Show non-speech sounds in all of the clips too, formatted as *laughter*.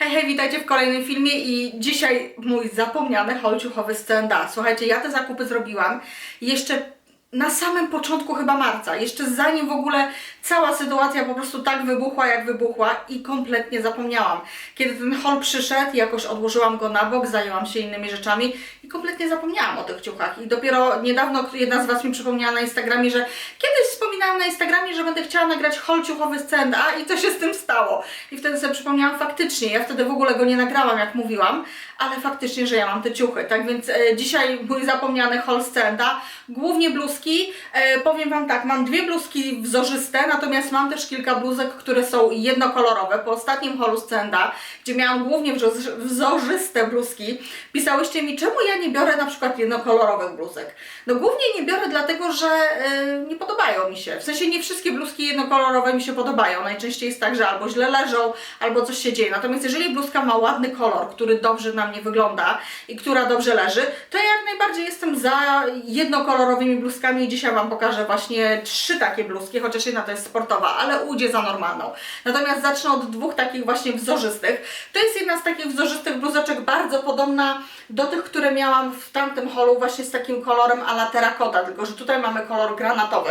Hej, hej, witajcie w kolejnym filmie i dzisiaj mój zapomniany holciuchowy stand Słuchajcie, ja te zakupy zrobiłam jeszcze na samym początku chyba marca, jeszcze zanim w ogóle cała sytuacja po prostu tak wybuchła, jak wybuchła i kompletnie zapomniałam. Kiedy ten hol przyszedł, jakoś odłożyłam go na bok, zajęłam się innymi rzeczami kompletnie zapomniałam o tych ciuchach. I dopiero niedawno jedna z Was mi przypomniała na Instagramie, że kiedyś wspominałam na Instagramie, że będę chciała nagrać hol ciuchowy stand i co się z tym stało? I wtedy sobie przypomniałam faktycznie, ja wtedy w ogóle go nie nagrałam, jak mówiłam, ale faktycznie, że ja mam te ciuchy. Tak więc e, dzisiaj mój zapomniany hol standa, głównie bluzki. E, powiem Wam tak, mam dwie bluzki wzorzyste, natomiast mam też kilka bluzek, które są jednokolorowe. Po ostatnim holu standa, gdzie miałam głównie wzor- wzorzyste bluzki, pisałyście mi, czemu ja nie biorę na przykład jednokolorowych bluzek. No głównie nie biorę dlatego, że e, nie podobają mi się. W sensie nie wszystkie bluzki jednokolorowe mi się podobają. Najczęściej jest tak, że albo źle leżą, albo coś się dzieje. Natomiast jeżeli bluzka ma ładny kolor, który dobrze na mnie wygląda i która dobrze leży, to ja jak najbardziej jestem za jednokolorowymi bluzkami i dzisiaj Wam pokażę właśnie trzy takie bluzki, chociaż jedna to jest sportowa, ale ujdzie za normalną. Natomiast zacznę od dwóch takich właśnie wzorzystych. To jest jedna z takich wzorzystych bluzeczek, bardzo podobna do tych, które miałam w tamtym holu właśnie z takim kolorem a la terracotta, tylko że tutaj mamy kolor granatowy.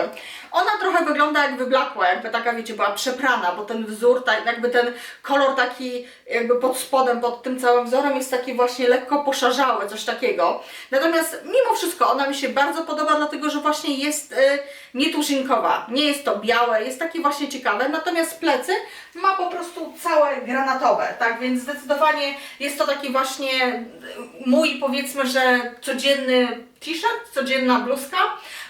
Ona trochę wygląda jak wyblakła, jakby taka wiecie, była przeprana, bo ten wzór, tak, jakby ten kolor taki jakby pod spodem, pod tym całym wzorem jest taki właśnie lekko poszarzały, coś takiego. Natomiast mimo wszystko ona mi się bardzo podoba, dlatego że właśnie jest y, nietuzinkowa, nie jest to białe, jest takie właśnie ciekawe, natomiast plecy ma po prostu całe granatowe, tak więc zdecydowanie jest to taki właśnie mój powiedzmy, że codzienny t-shirt, codzienna bluzka.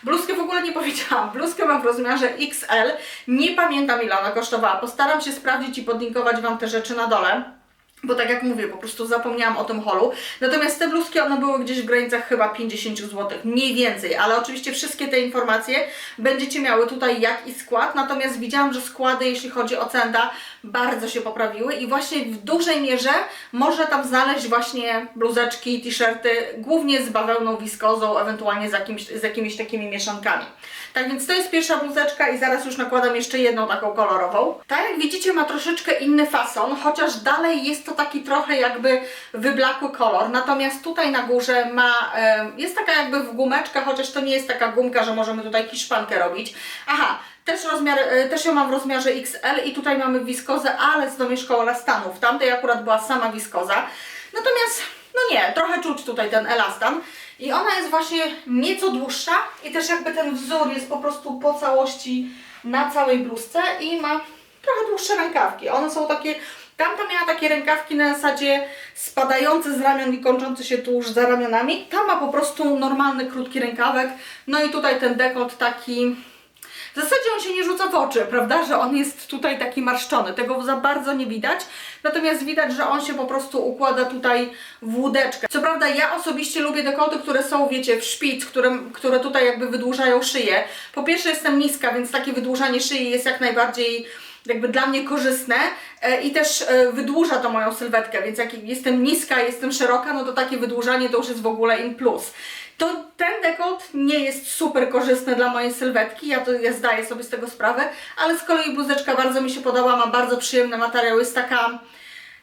Bluzkę w ogóle nie powiedziałam. Bluzkę mam w rozmiarze XL. Nie pamiętam ile ona kosztowała. Postaram się sprawdzić i podlinkować Wam te rzeczy na dole. Bo tak jak mówię, po prostu zapomniałam o tym holu. Natomiast te bluzki, one były gdzieś w granicach chyba 50 zł, mniej więcej. Ale oczywiście wszystkie te informacje będziecie miały tutaj jak i skład. Natomiast widziałam, że składy, jeśli chodzi o cenda, bardzo się poprawiły. I właśnie w dużej mierze można tam znaleźć właśnie bluzeczki, t-shirty, głównie z bawełną, wiskozą, ewentualnie z jakimiś, z jakimiś takimi mieszankami. Tak więc to jest pierwsza bluzeczka i zaraz już nakładam jeszcze jedną taką kolorową. Tak jak widzicie ma troszeczkę inny fason, chociaż dalej jest to taki trochę jakby wyblakły kolor. Natomiast tutaj na górze ma, jest taka jakby w gumeczkę, chociaż to nie jest taka gumka, że możemy tutaj hiszpankę robić. Aha, też, rozmiar, e, też ją mam w rozmiarze XL i tutaj mamy wiskozę, ale z domieszką elastanu. W tamtej akurat była sama wiskoza. Natomiast, no nie, trochę czuć tutaj ten elastan. I ona jest właśnie nieco dłuższa i też jakby ten wzór jest po prostu po całości na całej bluzce i ma trochę dłuższe rękawki. One są takie, tamta miała takie rękawki na zasadzie spadające z ramion i kończące się tuż za ramionami. Ta ma po prostu normalny, krótki rękawek. No i tutaj ten dekolt taki w zasadzie on się nie rzuca w oczy, prawda, że on jest tutaj taki marszczony, tego za bardzo nie widać, natomiast widać, że on się po prostu układa tutaj w łódeczkę. Co prawda ja osobiście lubię dekolty, które są, wiecie, w szpic, które, które tutaj jakby wydłużają szyję. Po pierwsze jestem niska, więc takie wydłużanie szyi jest jak najbardziej jakby dla mnie korzystne e, i też e, wydłuża to moją sylwetkę, więc jak jestem niska, jestem szeroka, no to takie wydłużanie to już jest w ogóle in plus. To ten dekolt nie jest super korzystny dla mojej sylwetki, ja to ja zdaję sobie z tego sprawę, ale z kolei bluzeczka bardzo mi się podoba, ma bardzo przyjemny materiał, jest taka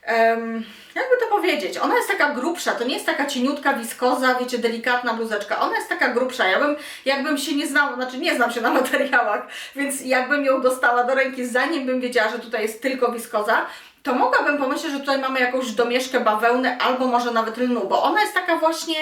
em, jakby to powiedzieć, ona jest taka grubsza, to nie jest taka cieniutka, wiskoza, wiecie, delikatna bluzeczka, ona jest taka grubsza, ja bym, jakbym się nie znała, znaczy nie znam się na *laughs* materiałach, więc jakbym ją dostała do ręki, zanim bym wiedziała, że tutaj jest tylko wiskoza, to mogłabym pomyśleć, że tutaj mamy jakąś domieszkę bawełny albo może nawet lnu, bo ona jest taka właśnie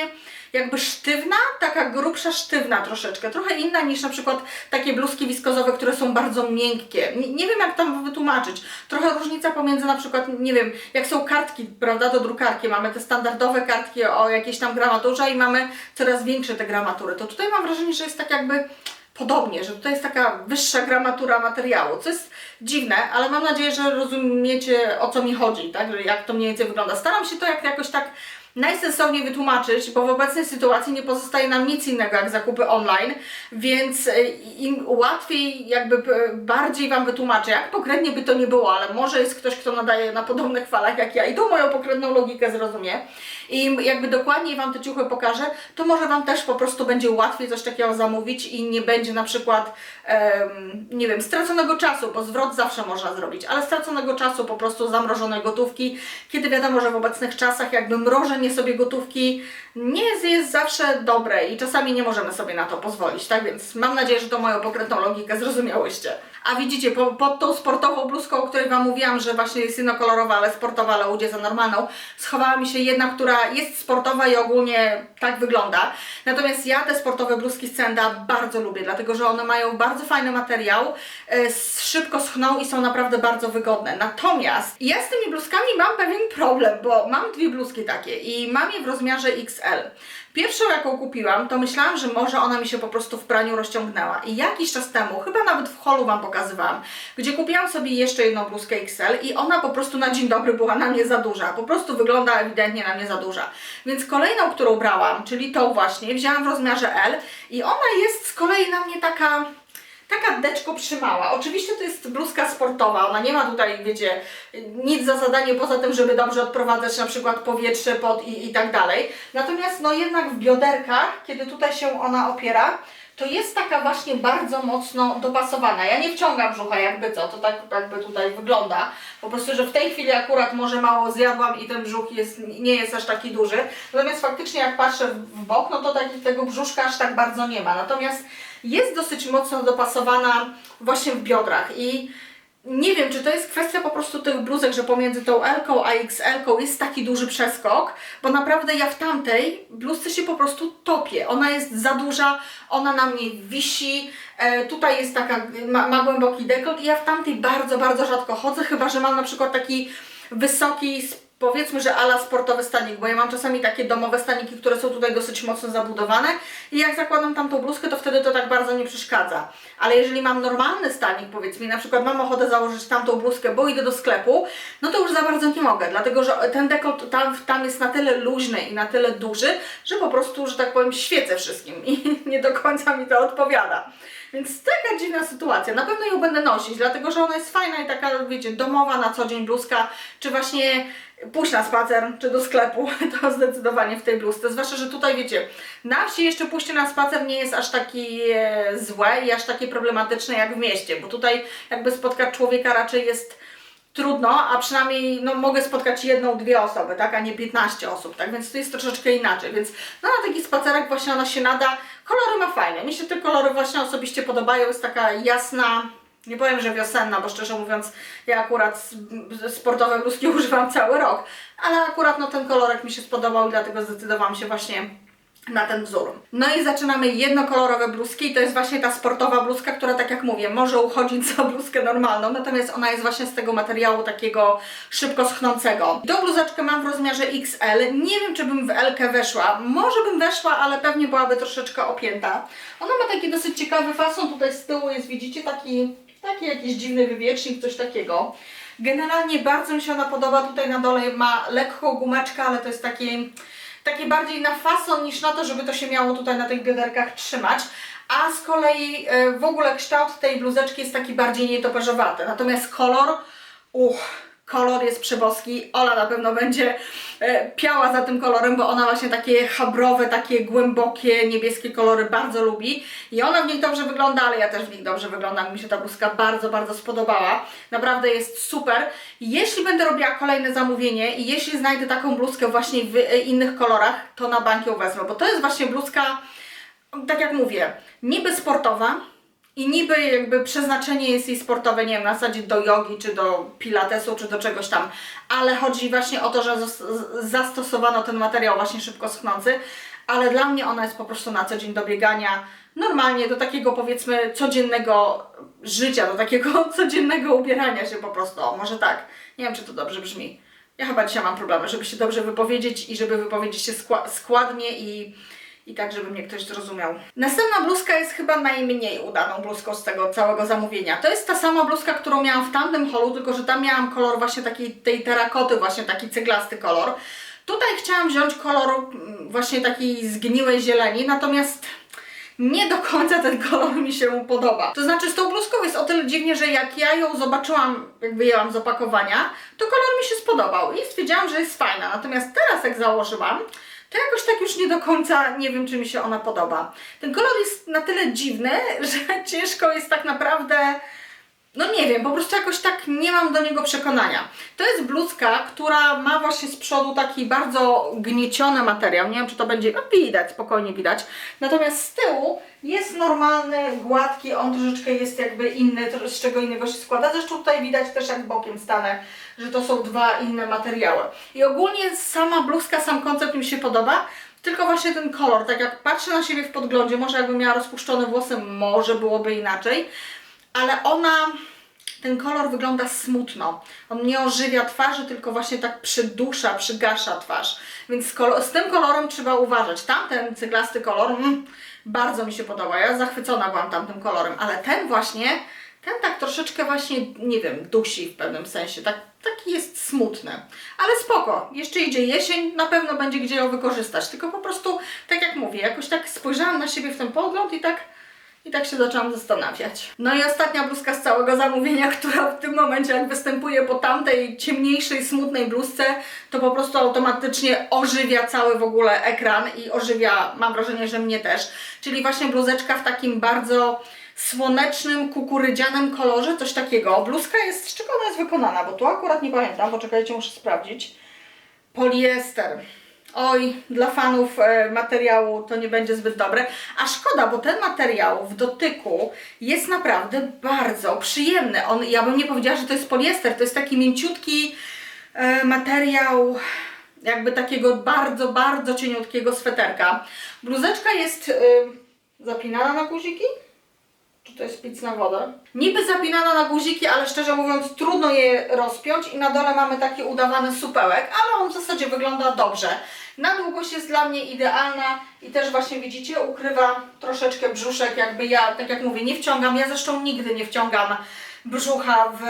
jakby sztywna, taka grubsza, sztywna troszeczkę, trochę inna niż na przykład takie bluzki wiskozowe, które są bardzo miękkie. Nie, nie wiem jak tam wytłumaczyć. Trochę różnica pomiędzy na przykład, nie wiem, jak są kartki, prawda, do drukarki, mamy te standardowe kartki o jakiejś tam gramaturze i mamy coraz większe te gramatury. To tutaj mam wrażenie, że jest tak jakby podobnie, że tutaj jest taka wyższa gramatura materiału, co jest dziwne, ale mam nadzieję, że rozumiecie o co mi chodzi, tak, że jak to mniej więcej wygląda. Staram się to jak, jakoś tak najsensowniej wytłumaczyć, bo w obecnej sytuacji nie pozostaje nam nic innego jak zakupy online, więc e, im łatwiej, jakby e, bardziej Wam wytłumaczę, jak pokrętnie by to nie było, ale może jest ktoś, kto nadaje na podobnych falach jak ja i tą moją pokrętną logikę zrozumie i jakby dokładniej Wam te ciuchy pokażę, to może Wam też po prostu będzie łatwiej coś takiego zamówić i nie będzie na przykład, em, nie wiem, straconego czasu, bo zwrot zawsze można zrobić, ale straconego czasu, po prostu zamrożonej gotówki, kiedy wiadomo, że w obecnych czasach jakby mrożenie sobie gotówki nie jest, jest zawsze dobre i czasami nie możemy sobie na to pozwolić, tak więc mam nadzieję, że to moją pokrętną logikę zrozumiałyście. A widzicie, po, pod tą sportową bluzką, o której Wam mówiłam, że właśnie jest jednokolorowa, ale sportowa, ale ujdzie za normalną, schowała mi się jedna, która jest sportowa i ogólnie tak wygląda. Natomiast ja te sportowe bluzki z Cenda bardzo lubię, dlatego że one mają bardzo fajny materiał, e, szybko schną i są naprawdę bardzo wygodne. Natomiast ja z tymi bluzkami mam pewien problem, bo mam dwie bluzki takie i mam je w rozmiarze XL. Pierwszą jaką kupiłam, to myślałam, że może ona mi się po prostu w praniu rozciągnęła. I jakiś czas temu, chyba nawet w holu Wam pokazywałam, gdzie kupiłam sobie jeszcze jedną bluzkę XL i ona po prostu na dzień dobry była na mnie za duża. Po prostu wygląda ewidentnie na mnie za duża. Więc kolejną, którą brałam, czyli tą właśnie, wzięłam w rozmiarze L i ona jest z kolei na mnie taka taka deczko przymała. Oczywiście to jest bluzka sportowa, ona nie ma tutaj, wiecie, nic za zadanie poza tym, żeby dobrze odprowadzać na przykład powietrze pod i, i tak dalej. Natomiast no jednak w bioderkach, kiedy tutaj się ona opiera, to jest taka właśnie bardzo mocno dopasowana. Ja nie wciągam brzucha jakby co, to tak jakby tutaj wygląda. Po prostu, że w tej chwili akurat może mało zjadłam i ten brzuch jest, nie jest aż taki duży. Natomiast faktycznie jak patrzę w bok, no to tak, tego brzuszka aż tak bardzo nie ma. Natomiast jest dosyć mocno dopasowana właśnie w biodrach i nie wiem, czy to jest kwestia po prostu tych bluzek, że pomiędzy tą L a XL jest taki duży przeskok, bo naprawdę ja w tamtej bluzce się po prostu topię. Ona jest za duża, ona na mnie wisi, e, tutaj jest taka, ma, ma głęboki dekolt i ja w tamtej bardzo, bardzo rzadko chodzę, chyba że mam na przykład taki wysoki powiedzmy, że ala sportowy stanik, bo ja mam czasami takie domowe staniki, które są tutaj dosyć mocno zabudowane i jak zakładam tam tą bluzkę, to wtedy to tak bardzo nie przeszkadza. Ale jeżeli mam normalny stanik, powiedzmy, na przykład mam ochotę założyć tamtą bluzkę, bo idę do sklepu, no to już za bardzo nie mogę, dlatego że ten dekolt tam, tam jest na tyle luźny i na tyle duży, że po prostu, że tak powiem, świecę wszystkim i *laughs* nie do końca mi to odpowiada. Więc taka dziwna sytuacja. Na pewno ją będę nosić, dlatego że ona jest fajna i taka, wiecie, domowa na co dzień bluzka, czy właśnie pójść na spacer, czy do sklepu, *laughs* to zdecydowanie w tej bluzce. Zwłaszcza, że tutaj wiecie, na wsi jeszcze pójście na spacer nie jest aż taki e, złe i aż takie problematyczne jak w mieście, bo tutaj jakby spotkać człowieka raczej jest trudno, a przynajmniej no, mogę spotkać jedną, dwie osoby, tak, a nie 15 osób, tak, więc to jest troszeczkę inaczej, więc no, na taki spacerek właśnie ona się nada. Kolory ma fajne, mi się te kolory właśnie osobiście podobają, jest taka jasna, nie powiem, że wiosenna, bo szczerze mówiąc, ja akurat sportowe *laughs* bluzki używam cały rok, ale akurat no, ten kolorek mi się spodobał i dlatego zdecydowałam się właśnie na ten wzór. No i zaczynamy jednokolorowe bluzki i to jest właśnie ta sportowa bluzka, która tak jak mówię, może uchodzić za bluzkę normalną, natomiast ona jest właśnie z tego materiału takiego szybko schnącego. Tą bluzeczkę mam w rozmiarze XL, nie wiem czy bym w L weszła, może bym weszła, ale pewnie byłaby troszeczkę opięta. Ona ma taki dosyć ciekawy fason, tutaj z tyłu jest widzicie taki, taki jakiś dziwny wywiecznik, coś takiego. Generalnie bardzo mi się ona podoba, tutaj na dole ma lekką gumeczkę, ale to jest taki takie bardziej na fason niż na to, żeby to się miało tutaj na tych bioderkach trzymać. A z kolei e, w ogóle kształt tej bluzeczki jest taki bardziej nietoperzowaty. Natomiast kolor, uch, kolor jest przeboski. Ola na pewno będzie e, piała za tym kolorem, bo ona właśnie takie chabrowe, takie głębokie, niebieskie kolory bardzo lubi. I ona w nich dobrze wygląda, ale ja też w nich dobrze wyglądam. Mi się ta bluzka bardzo, bardzo spodobała. Naprawdę jest super. Jeśli będę robiła kolejne zamówienie i jeśli znajdę taką bluzkę właśnie w e, innych kolorach, to na bank ją wezmę, bo to jest właśnie bluzka, tak jak mówię, niby sportowa, i niby jakby przeznaczenie jest jej sportowe, nie wiem, na zasadzie do jogi, czy do pilatesu, czy do czegoś tam, ale chodzi właśnie o to, że zastosowano ten materiał właśnie szybko schnący, ale dla mnie ona jest po prostu na co dzień do biegania, normalnie do takiego powiedzmy codziennego życia, do takiego *laughs* codziennego ubierania się po prostu, o może tak, nie wiem czy to dobrze brzmi. Ja chyba dzisiaj mam problemy, żeby się dobrze wypowiedzieć i żeby wypowiedzieć się składnie i i tak, żeby mnie ktoś zrozumiał. Następna bluzka jest chyba najmniej udaną bluzką z tego całego zamówienia. To jest ta sama bluzka, którą miałam w tamtym holu, tylko że tam miałam kolor właśnie takiej tej terakoty, właśnie taki ceglasty kolor. Tutaj chciałam wziąć kolor mm, właśnie takiej zgniłej zieleni, natomiast nie do końca ten kolor mi się podoba. To znaczy z tą bluzką jest o tyle dziwnie, że jak ja ją zobaczyłam, jak wyjęłam z opakowania, to kolor mi się spodobał i stwierdziłam, że jest fajna. Natomiast teraz jak założyłam, to jakoś tak już nie do końca nie wiem, czy mi się ona podoba. Ten kolor jest na tyle dziwny, *laughs* że ciężko jest tak naprawdę no nie wiem, po prostu jakoś tak nie mam do niego przekonania. To jest bluzka, która ma właśnie z przodu taki bardzo gnieciony materiał. Nie wiem, czy to będzie, no widać, spokojnie widać. Natomiast z tyłu jest normalny, gładki, on troszeczkę jest jakby inny, z czego innego się składa. Zresztą tutaj widać też jak bokiem stanę, że to są dwa inne materiały. I ogólnie sama bluzka, sam koncept mi się podoba. Tylko właśnie ten kolor, tak jak patrzę na siebie w podglądzie, może jakbym miała rozpuszczone włosy, może byłoby inaczej ale ona, ten kolor wygląda smutno. On nie ożywia twarzy, tylko właśnie tak przydusza, przygasza twarz. Więc z, z tym kolorem trzeba uważać. Tamten cyglasty kolor mm, bardzo mi się podoba. Ja zachwycona byłam tamtym kolorem, ale ten właśnie, ten tak troszeczkę właśnie, nie wiem, dusi w pewnym sensie. Tak, taki jest smutny. Ale spoko, jeszcze idzie jesień, na pewno będzie gdzie ją wykorzystać. Tylko po prostu, tak jak mówię, jakoś tak spojrzałam na siebie w ten podgląd i tak i tak się zaczęłam zastanawiać. No i ostatnia bluzka z całego zamówienia, *laughs* która w tym momencie jak występuje po tamtej ciemniejszej, smutnej bluzce, to po prostu automatycznie ożywia cały w ogóle ekran i ożywia, mam wrażenie, że mnie też. Czyli właśnie bluzeczka w takim bardzo słonecznym, kukurydzianym kolorze, coś takiego. Bluzka jest, z czego ona jest wykonana, bo tu akurat nie pamiętam, poczekajcie, muszę sprawdzić. Poliester. Oj, dla fanów e, materiału to nie będzie zbyt dobre. A szkoda, bo ten materiał w dotyku jest naprawdę bardzo przyjemny. On, ja bym nie powiedziała, że to jest poliester, to jest taki mięciutki e, materiał jakby takiego bardzo, bardzo cieniutkiego sweterka. Bluzeczka jest e, zapinana na guziki? Czy to jest pic na wodę? Niby zapinana na guziki, ale szczerze mówiąc trudno je rozpiąć i na dole mamy taki udawany supełek, ale on w zasadzie wygląda dobrze. Na długość jest dla mnie idealna i też właśnie widzicie, ukrywa troszeczkę brzuszek, jakby ja, tak jak mówię, nie wciągam, ja zresztą nigdy nie wciągam brzucha w,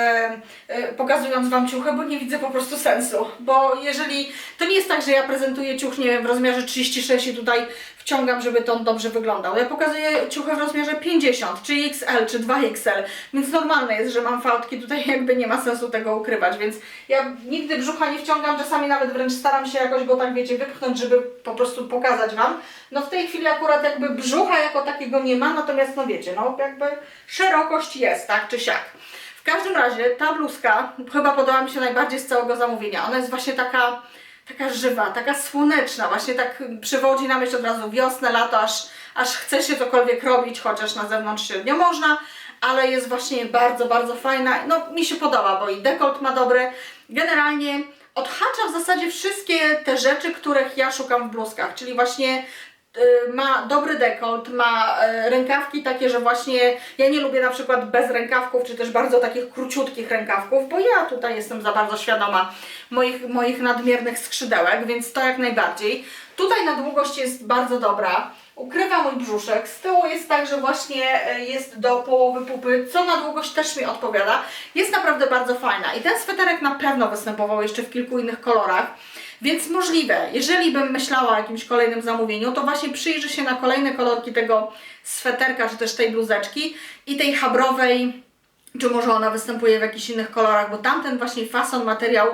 y, pokazując Wam ciuchy, bo nie widzę po prostu sensu. Bo jeżeli, to nie jest tak, że ja prezentuję ciuch, nie wiem, w rozmiarze 36 i tutaj wciągam, żeby to dobrze wyglądał. Ja pokazuję ciuchy w rozmiarze 50, czy XL, czy 2XL, więc normalne jest, że mam fałdki, tutaj *laughs* jakby nie ma sensu tego ukrywać, więc ja nigdy brzucha nie wciągam, czasami nawet wręcz staram się jakoś go tak, wiecie, wypchnąć, żeby po prostu pokazać Wam. No w tej chwili akurat jakby brzucha jako takiego nie ma, natomiast no wiecie, no jakby szerokość jest, tak czy siak. W każdym razie ta bluzka chyba podoba mi się najbardziej z całego zamówienia. Ona jest właśnie taka, taka żywa, taka słoneczna, właśnie tak przywodzi na myśl od razu wiosnę, lato, aż, aż chce się cokolwiek robić, chociaż na zewnątrz średnio można, ale jest właśnie bardzo, bardzo fajna. No mi się podoba, bo i dekolt ma dobry. Generalnie odhacza w zasadzie wszystkie te rzeczy, których ja szukam w bluzkach, czyli właśnie ma dobry dekolt, ma y, rękawki takie, że właśnie ja nie lubię na przykład bez rękawków, czy też bardzo takich króciutkich rękawków, bo ja tutaj jestem za bardzo świadoma moich, moich nadmiernych skrzydełek, więc to jak najbardziej. Tutaj na długość jest bardzo dobra. Ukrywa mój brzuszek. Z tyłu jest tak, że właśnie e, jest do połowy pupy, co na długość też mi odpowiada. Jest naprawdę bardzo fajna. I ten sweterek na pewno występował jeszcze w kilku innych kolorach. Więc możliwe, jeżeli bym myślała o jakimś kolejnym zamówieniu, to właśnie przyjrzy się na kolejne kolorki tego sweterka, czy też tej bluzeczki i tej habrowej, czy może ona występuje w jakichś innych kolorach, bo tamten właśnie fason, materiał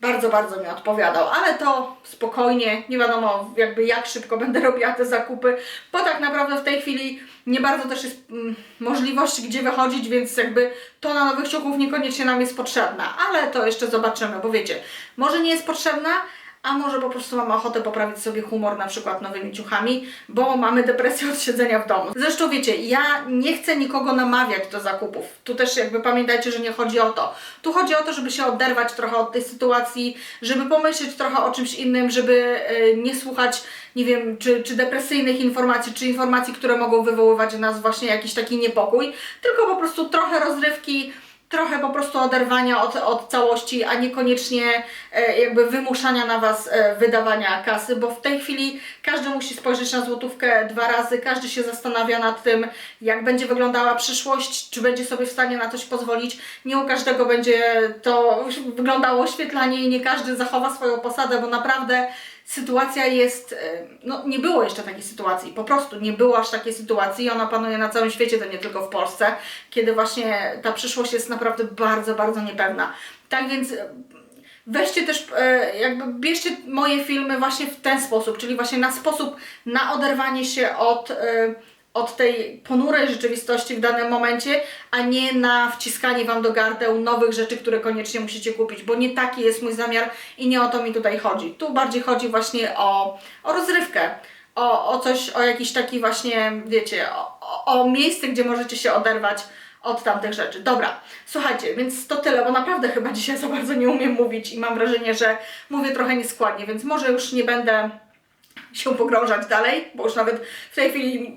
bardzo, bardzo mi odpowiadał, ale to spokojnie, nie wiadomo jakby jak szybko będę robiła te zakupy, bo tak naprawdę w tej chwili nie bardzo też jest mm, możliwość gdzie wychodzić, więc jakby to na nowych ciuchów niekoniecznie nam jest potrzebna, ale to jeszcze zobaczymy, bo wiecie, może nie jest potrzebna, a może po prostu mamy ochotę poprawić sobie humor na przykład nowymi ciuchami, bo mamy depresję od siedzenia w domu. Zresztą wiecie, ja nie chcę nikogo namawiać do zakupów. Tu też jakby pamiętajcie, że nie chodzi o to. Tu chodzi o to, żeby się oderwać trochę od tej sytuacji, żeby pomyśleć trochę o czymś innym, żeby e, nie słuchać, nie wiem, czy, czy depresyjnych informacji, czy informacji, które mogą wywoływać w nas właśnie jakiś taki niepokój, tylko po prostu trochę rozrywki, trochę po prostu oderwania od, od całości, a niekoniecznie e, jakby wymuszania na Was e, wydawania kasy, bo w tej chwili każdy musi spojrzeć na złotówkę dwa razy, każdy się zastanawia nad tym, jak będzie wyglądała przyszłość, czy będzie sobie w stanie na coś pozwolić. Nie u każdego będzie to wyglądało oświetlanie i nie każdy zachowa swoją posadę, bo naprawdę sytuacja jest, e, no nie było jeszcze takiej sytuacji, po prostu nie było aż takiej sytuacji i ona panuje na całym świecie, to nie tylko w Polsce, kiedy właśnie ta przyszłość jest naprawdę bardzo, bardzo niepewna. Tak więc e, weźcie też, e, jakby bierzcie moje filmy właśnie w ten sposób, czyli właśnie na sposób na oderwanie się od od tej ponurej rzeczywistości w danym momencie, a nie na wciskanie Wam do gardeł nowych rzeczy, które koniecznie musicie kupić, bo nie taki jest mój zamiar i nie o to mi tutaj chodzi. Tu bardziej chodzi właśnie o, o rozrywkę, o, o coś, o jakiś taki właśnie, wiecie, o, o, o miejsce, gdzie możecie się oderwać od tamtych rzeczy. Dobra, słuchajcie, więc to tyle, bo naprawdę chyba dzisiaj za bardzo nie umiem mówić i mam wrażenie, że mówię trochę nieskładnie, więc może już nie będę się pogrążać dalej, bo już nawet w tej chwili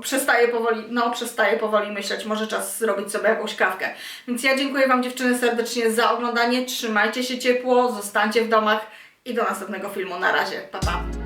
przestaję powoli, no przestaję powoli myśleć, może czas zrobić sobie jakąś kawkę. Więc ja dziękuję Wam dziewczyny serdecznie za oglądanie, trzymajcie się ciepło, zostańcie w domach i do następnego filmu. Na razie, pa pa!